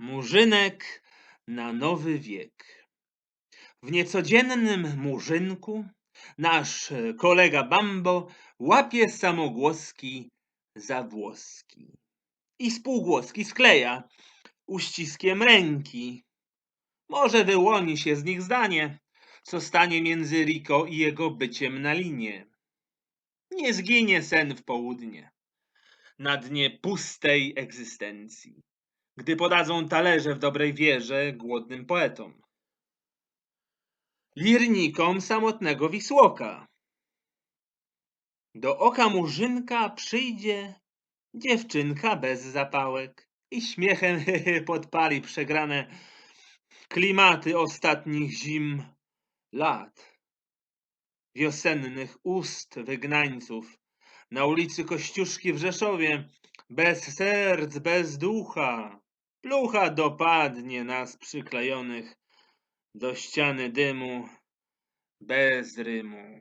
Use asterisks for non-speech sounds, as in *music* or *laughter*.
Murzynek na nowy wiek. W niecodziennym murzynku nasz e, kolega Bambo łapie samogłoski za włoski i spółgłoski skleja uściskiem ręki. Może wyłoni się z nich zdanie, co stanie między Riko i jego byciem na linie. Nie zginie sen w południe na dnie pustej egzystencji, gdy podadzą talerze w dobrej wierze głodnym poetom. Lirnikom samotnego Wisłoka. Do oka murzynka przyjdzie dziewczynka bez zapałek i śmiechem *laughs* podpali przegrane klimaty ostatnich zim lat. Wiosennych ust wygnańców na ulicy Kościuszki w Rzeszowie, bez serc, bez ducha. Plucha dopadnie nas przyklejonych do ściany dymu bez rymu.